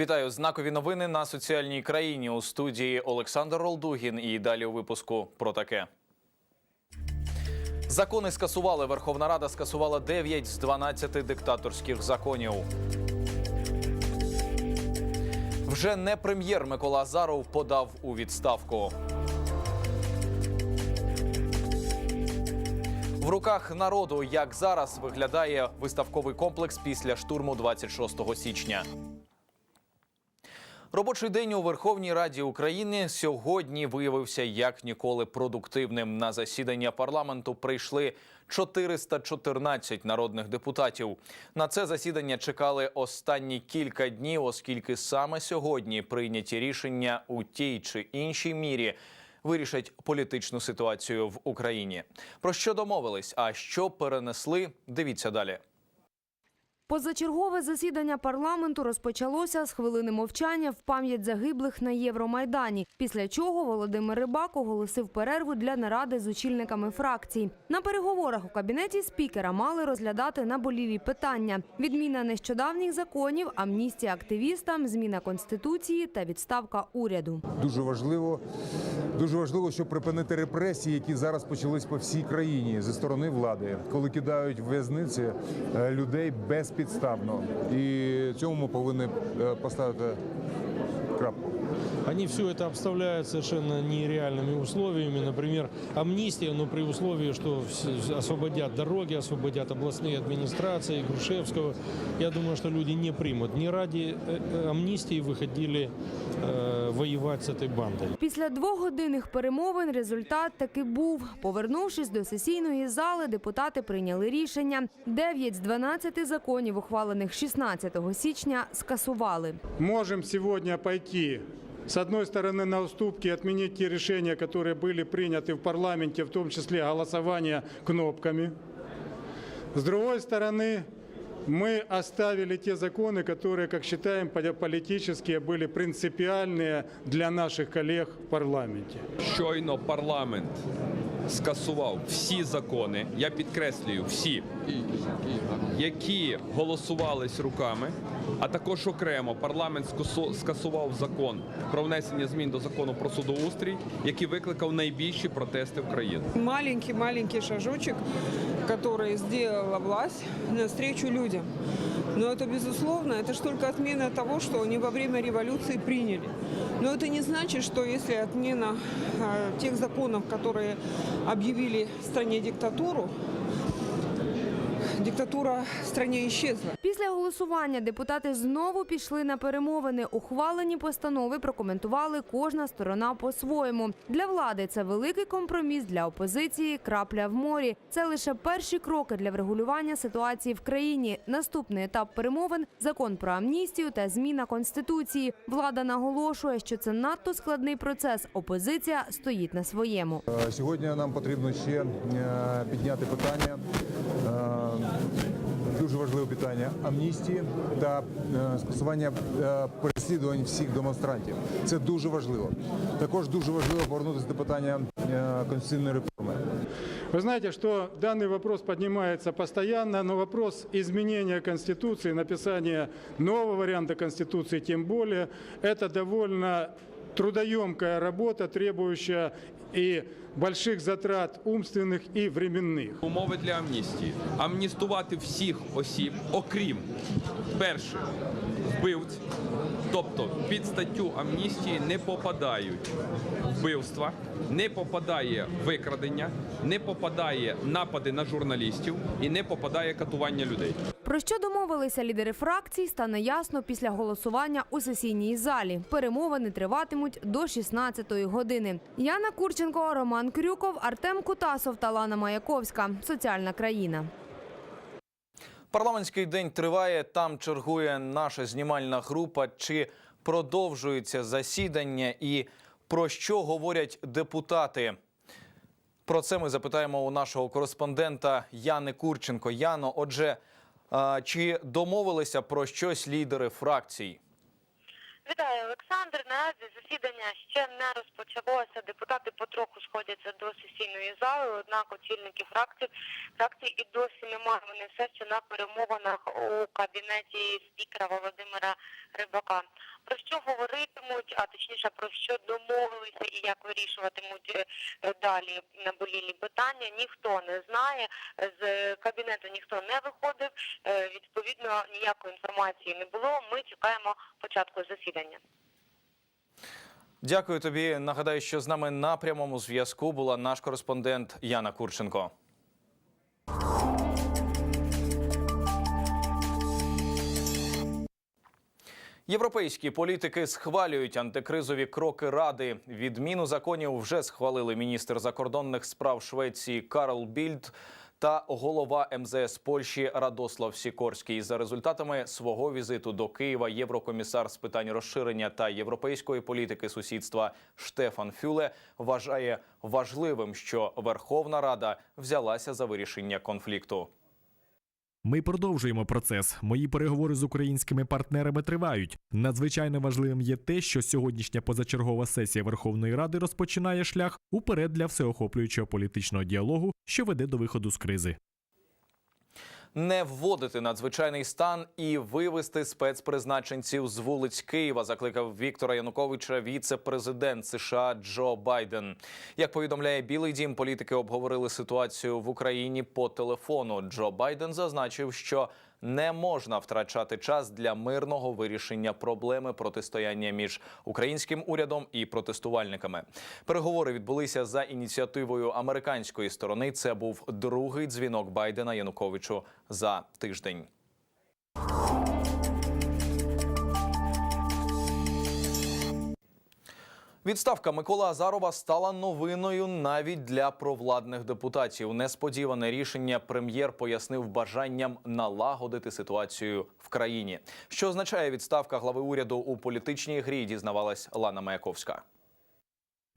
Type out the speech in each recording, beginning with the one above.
Вітаю знакові новини на соціальній країні у студії Олександр Ролдугін. І далі у випуску про таке. Закони скасували. Верховна Рада скасувала 9 з 12 диктаторських законів. Вже не прем'єр Микола Азаров подав у відставку. В руках народу, як зараз виглядає виставковий комплекс після штурму 26 січня. Робочий день у Верховній Раді України сьогодні виявився як ніколи продуктивним. На засідання парламенту прийшли 414 народних депутатів. На це засідання чекали останні кілька днів, оскільки саме сьогодні прийняті рішення у тій чи іншій мірі. Вирішать політичну ситуацію в Україні. Про що домовились, а що перенесли? Дивіться далі. Позачергове засідання парламенту розпочалося з хвилини мовчання в пам'ять загиблих на Євромайдані. Після чого Володимир Рибак оголосив перерву для наради з очільниками фракцій. На переговорах у кабінеті спікера мали розглядати наболілі питання: відміна нещодавніх законів, амністія активістам, зміна конституції та відставка уряду. Дуже важливо, дуже важливо, щоб припинити репресії, які зараз почались по всій країні зі сторони влади, коли кидають в'язниці е, людей безпідставно. І цьому повинні е, поставити крапку. Они все это обставляют совершенно нереальными условиями. Например, амнистия, но при условии, что вс- освободят дороги, освободят областные администрации, Грушевского. Я думаю, что люди не примут. Не ради э, э, амнистии выходили э, воевать с этой бандой. Після двогодинних перемовин результат таки був. Повернувшись до сесійної зали, депутати прийняли рішення. 9 з 12 законів, ухвалених 16 січня, скасували. можем сегодня пойти, с одной стороны, на уступки, отменить те решения, которые были приняты в парламенте, в том числе голосование кнопками. С другой стороны, мы оставили те законы, которые, как считаем, поли- политические, были принципиальные для наших коллег в парламенте. Щойно парламент скасував всі закони, я підкреслюю, всі, які голосувались руками, а також окремо парламент скасу- скасував закон про внесення змін до закону про судоустрій, який викликав найбільші протести в країні. маленький-маленький шажочек, который сделала власть навстречу людям. Но это, безусловно, это же только отмена того, что они во время революции приняли. Но это не значит, что если отмена э, тех законов, которые объявили в стране диктатуру, диктатура в стране исчезла. Після голосування депутати знову пішли на перемовини. Ухвалені постанови прокоментували кожна сторона по-своєму. Для влади це великий компроміс, для опозиції крапля в морі. Це лише перші кроки для врегулювання ситуації в країні. Наступний етап перемовин закон про амністію та зміна конституції. Влада наголошує, що це надто складний процес. Опозиція стоїть на своєму. Е, Сьогодні нам потрібно ще е, підняти питання. е, Дуже важливе питання амністії та е, скасування е, переслідувань всіх демонстрантів. Це дуже важливо. Також дуже важливо повернутися до питання е, конституційної реформи. Вы знаете, что данный вопрос поднимается постоянно, но вопрос изменения Конституции, написания нового варианта Конституции тем более, это довольно трудоемкая работа, требующая и больших затрат умственных и временных. Умови для амністії. Амністувати всіх осіб, окрім перше вбивць, тобто під статтю амністії не попадають вбивства, не попадає викрадення, не попадає напади на журналістів і не попадає катування людей. Про що домовилися лідери фракцій, стане ясно після голосування у сесійній залі. Перемовини триватимуть до 16-ї години. Яна Курченко, Роман Крюков, Артем Кутасов та Лана Маяковська. Соціальна країна. Парламентський день триває. Там чергує наша знімальна група. Чи продовжується засідання і про що говорять депутати? Про це ми запитаємо у нашого кореспондента Яни Курченко. Яно, отже, чи домовилися про щось лідери фракцій? Вітаю, Олександр. Наразі засідання ще не розпочалося. Депутати потроху сходяться до сесійної зали. Однак очільники фракцій фракцій і досі немає. Вони все ще на перемовинах у кабінеті спікера Володимира Рибака. Про що говоритимуть, а точніше про що домовилися і як вирішуватимуть е, далі наболілі питання, ніхто не знає. З кабінету ніхто не виходив. Е, Відповідно, ніякої інформації не було. Ми чекаємо початку засідання. Дякую тобі. Нагадаю, що з нами на прямому зв'язку була наш кореспондент Яна Курченко. Європейські політики схвалюють антикризові кроки ради. Відміну законів вже схвалили міністр закордонних справ Швеції Карл Більд та голова МЗС Польщі Радослав Сікорський. За результатами свого візиту до Києва єврокомісар з питань розширення та європейської політики сусідства Штефан Фюле вважає важливим, що Верховна Рада взялася за вирішення конфлікту. Ми продовжуємо процес. Мої переговори з українськими партнерами тривають. Надзвичайно важливим є те, що сьогоднішня позачергова сесія Верховної Ради розпочинає шлях уперед для всеохоплюючого політичного діалогу, що веде до виходу з кризи. Не вводити надзвичайний стан і вивести спецпризначенців з вулиць Києва. Закликав Віктора Януковича віце-президент США Джо Байден. Як повідомляє Білий Дім, політики обговорили ситуацію в Україні по телефону. Джо Байден зазначив, що не можна втрачати час для мирного вирішення проблеми протистояння між українським урядом і протестувальниками. Переговори відбулися за ініціативою американської сторони. Це був другий дзвінок Байдена Януковичу за тиждень. Відставка Микола Азарова стала новиною навіть для провладних депутатів. Несподіване рішення прем'єр пояснив бажанням налагодити ситуацію в країні. Що означає відставка глави уряду у політичній грі? Дізнавалась Лана Маяковська.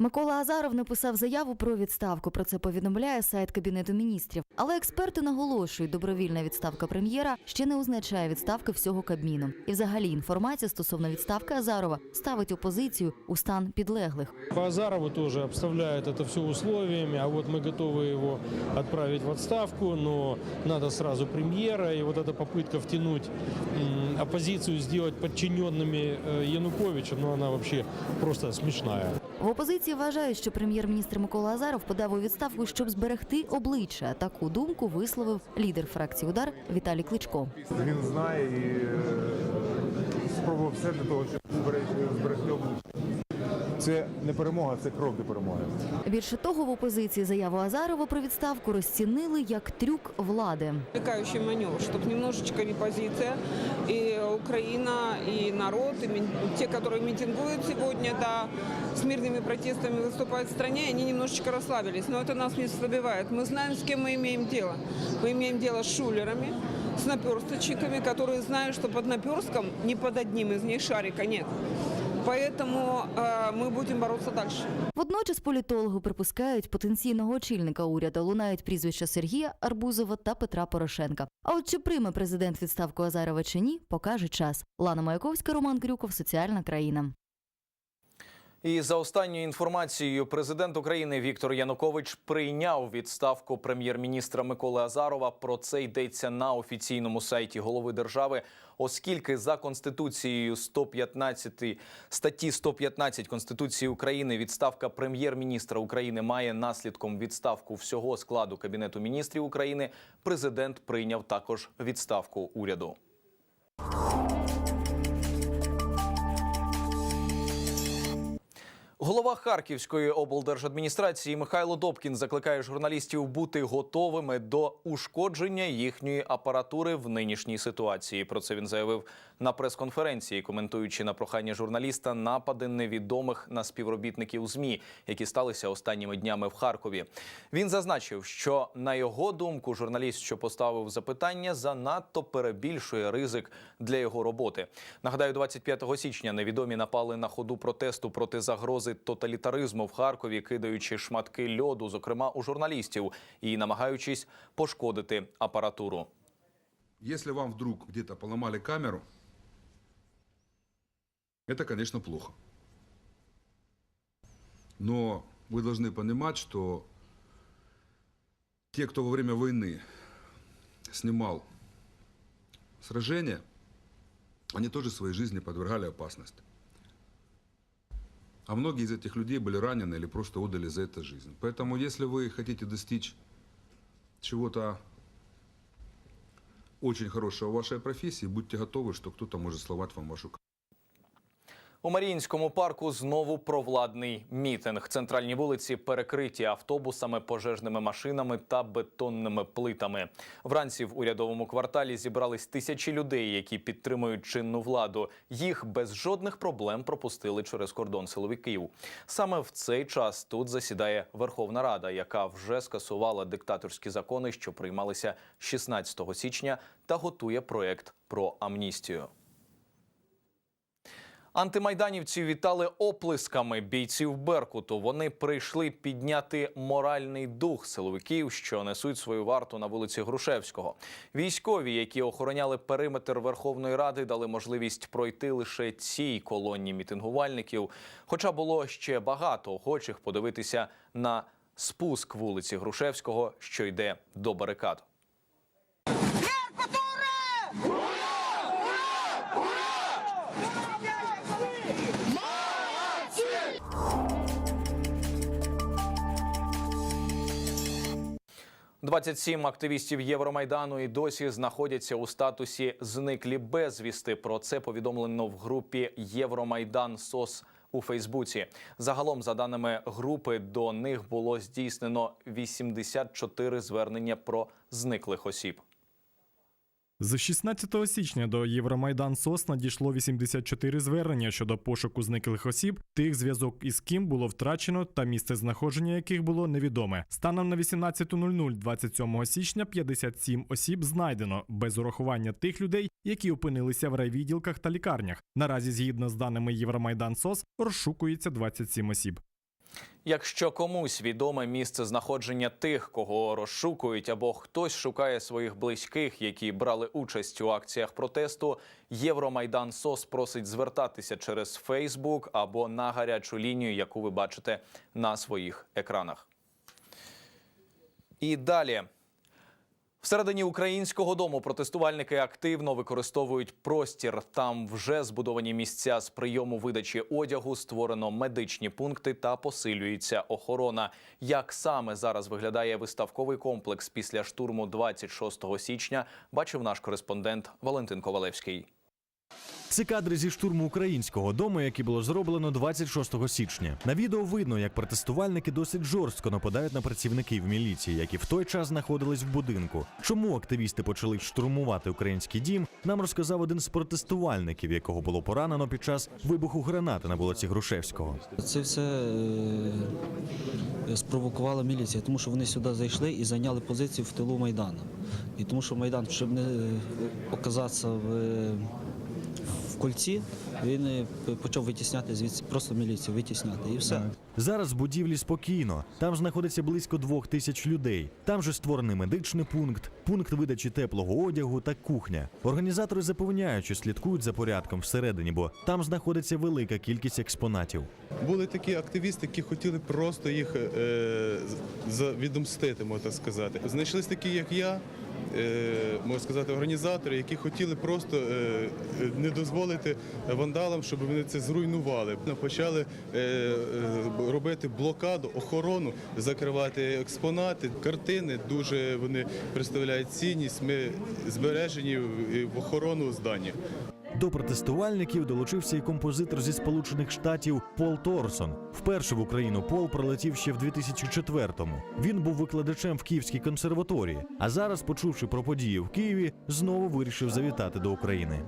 Микола Азаров написав заяву про відставку. Про це повідомляє сайт кабінету міністрів. Але експерти наголошують, добровільна відставка прем'єра ще не означає відставки всього кабміну. І, взагалі, інформація стосовно відставки Азарова ставить опозицію у стан підлеглих. По Азарову тоже обставляют это все условиями, а вот мы готовы его отправить в отставку, но надо сразу премьера, и вот эта попытка втянуть м, оппозицию, сделать подчиненными э, Януковича, ну она вообще просто смешная. В опозиції вважають, що прем'єр-міністр Микола Азаров подав у відставку, щоб зберегти обличчя. Таку думку висловив лідер фракції Удар Віталій Кличко. Він знає і е, спробував все для того, щоб зберегти. Це не перемога, це крок до перемоги. Більше того, в опозиції заяву Азарова про відставку розцінили як трюк влади. Отвлекающий маневр, чтобы немножечко репозиция, и Украина, и народ, и мин- те, которые митингуют сегодня, да, с мирными протестами выступают в стране, они немножечко расслабились. Но это нас не слабевает. Мы знаем, с кем мы имеем дело. Мы имеем дело с шулерами, с наперсточниками, которые знают, что под наперстком ни под одним из них шарика нет. Поэтому э, мы будем бороться дальше. Водночас політологи припускають потенційного очільника уряду лунають прізвища Сергія Арбузова та Петра Порошенка. А от чи прийме президент відставку Азарова чи ні, покаже час. Лана Маяковська, Роман Крюков, Соціальна країна. І за останньою інформацією, президент України Віктор Янукович прийняв відставку прем'єр-міністра Миколи Азарова. Про це йдеться на офіційному сайті голови держави, оскільки за конституцією 115 статті 115 Конституції України відставка прем'єр-міністра України має наслідком відставку всього складу кабінету міністрів України. Президент прийняв також відставку уряду. Голова Харківської облдержадміністрації Михайло Добкін закликає журналістів бути готовими до ушкодження їхньої апаратури в нинішній ситуації. Про це він заявив на прес-конференції, коментуючи на прохання журналіста напади невідомих на співробітників ЗМІ, які сталися останніми днями в Харкові. Він зазначив, що на його думку, журналіст, що поставив запитання, занадто перебільшує ризик для його роботи. Нагадаю, 25 січня невідомі напали на ходу протесту проти загрози тоталітаризму в Харкові, кидаючи шматки льоду, зокрема у журналістів, і намагаючись пошкодити апаратуру. Если вам вдруг где-то поломали камеру, Это, конечно, плохо. Но вы должны понимать, что те, кто во время войны снимал сражения, они тоже своей жизни подвергали опасности. А многие из этих людей были ранены или просто отдали за это жизнь. Поэтому, если вы хотите достичь чего-то очень хорошего в вашей профессии, будьте готовы, что кто-то может сломать вам вашу У Маріїнському парку знову провладний мітинг. Центральні вулиці перекриті автобусами, пожежними машинами та бетонними плитами. Вранці в урядовому кварталі зібрались тисячі людей, які підтримують чинну владу. Їх без жодних проблем пропустили через кордон силовиків. Саме в цей час тут засідає Верховна Рада, яка вже скасувала диктаторські закони, що приймалися 16 січня, та готує проект про амністію. Антимайданівці вітали оплесками бійців Беркуту. Вони прийшли підняти моральний дух силовиків, що несуть свою варту на вулиці Грушевського. Військові, які охороняли периметр Верховної Ради, дали можливість пройти лише цій колонні мітингувальників. Хоча було ще багато охочих подивитися на спуск вулиці Грушевського, що йде до барикад. 27 активістів Євромайдану і досі знаходяться у статусі зниклі безвісти. Про це повідомлено в групі Євромайдан СОС у Фейсбуці. Загалом, за даними групи, до них було здійснено 84 звернення про зниклих осіб. З 16 січня до Євромайдан СОС надійшло 84 звернення щодо пошуку зниклих осіб, тих зв'язок із ким було втрачено та місце знаходження яких було невідоме. Станом на 18.00 27 січня 57 осіб знайдено без урахування тих людей, які опинилися в райвідділках та лікарнях. Наразі, згідно з даними Євромайдан СОС, розшукується 27 осіб. Якщо комусь відоме місце знаходження тих, кого розшукують, або хтось шукає своїх близьких, які брали участь у акціях протесту, Євромайдан СОС просить звертатися через Фейсбук або на гарячу лінію, яку ви бачите на своїх екранах. І далі. Всередині українського дому протестувальники активно використовують простір. Там вже збудовані місця з прийому видачі одягу, створено медичні пункти та посилюється охорона. Як саме зараз виглядає виставковий комплекс після штурму 26 січня, бачив наш кореспондент Валентин Ковалевський. Це кадри зі штурму українського дому, який було зроблено 26 січня. На відео видно, як протестувальники досить жорстко нападають на працівників міліції, які в той час знаходились в будинку. Чому активісти почали штурмувати український дім? Нам розказав один з протестувальників, якого було поранено під час вибуху гранати на вулиці Грушевського. Це все е, спровокувала міліція, тому що вони сюди зайшли і зайняли позицію в тилу Майдану. І тому що Майдан, щоб не е, оказатися в, е, в кольці, він е, почав витісняти звідси просто міліцію, витісняти і все. Зараз в будівлі спокійно. Там знаходиться близько двох тисяч людей. Там же створений медичний пункт, пункт видачі теплого одягу та кухня. Організатори запевняють, що слідкують за порядком всередині, бо там знаходиться велика кількість експонатів. Були такі активісти, які хотіли просто їх е, відомстити, можна так сказати. Знайшлись такі, як я, можна сказати, організатори, які хотіли просто е, е, не дозволити вандалам, щоб вони це зруйнували. Почали е, е, робити блокаду, охорону, закривати експонати, картини. Дуже вони представляють цінність. Ми збережені в охорону здання. До протестувальників долучився і композитор зі Сполучених Штатів Пол Торсон. Вперше в Україну Пол прилетів ще в 2004-му. Він був викладачем в Київській консерваторії, а зараз, почувши про події в Києві, знову вирішив завітати до України.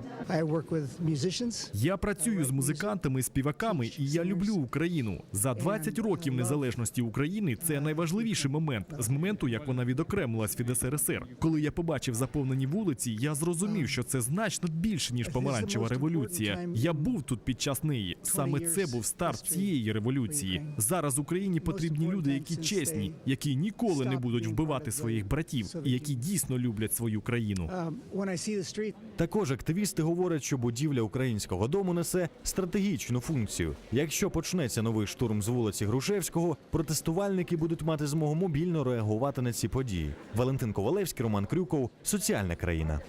Я працюю з музикантами, співаками, і я люблю Україну. За 20 років незалежності України це найважливіший момент з моменту, як вона відокремилась від СРСР. Коли я побачив заповнені вулиці, я зрозумів, що це значно більше ніж помаранчеві помаранчева революція. Я був тут під час неї. Саме це був старт цієї революції. Зараз Україні потрібні люди, які чесні, які ніколи не будуть вбивати своїх братів і які дійсно люблять свою країну. Також активісти говорять, що будівля українського дому несе стратегічну функцію. Якщо почнеться новий штурм з вулиці Грушевського, протестувальники будуть мати змогу мобільно реагувати на ці події. Валентин Ковалевський, Роман Крюков, Соціальна країна.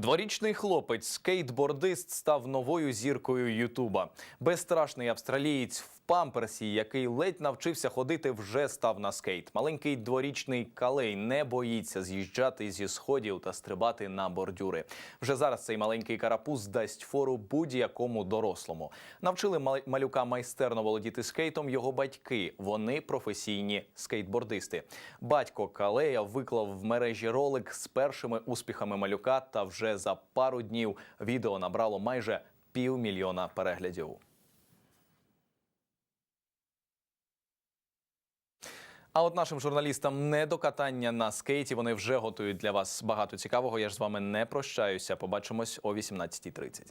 Дворічний хлопець, скейтбордист, став новою зіркою Ютуба. Безстрашний австралієць памперсі, який ледь навчився ходити, вже став на скейт. Маленький дворічний калей не боїться з'їжджати зі сходів та стрибати на бордюри. Вже зараз цей маленький карапуз дасть фору будь-якому дорослому. Навчили мал- малюка майстерно володіти скейтом його батьки. Вони професійні скейтбордисти. Батько Калея виклав в мережі ролик з першими успіхами малюка, та вже за пару днів відео набрало майже півмільйона переглядів. А от нашим журналістам не до катання на скейті. Вони вже готують для вас багато цікавого. Я ж з вами не прощаюся. Побачимось о 18.30.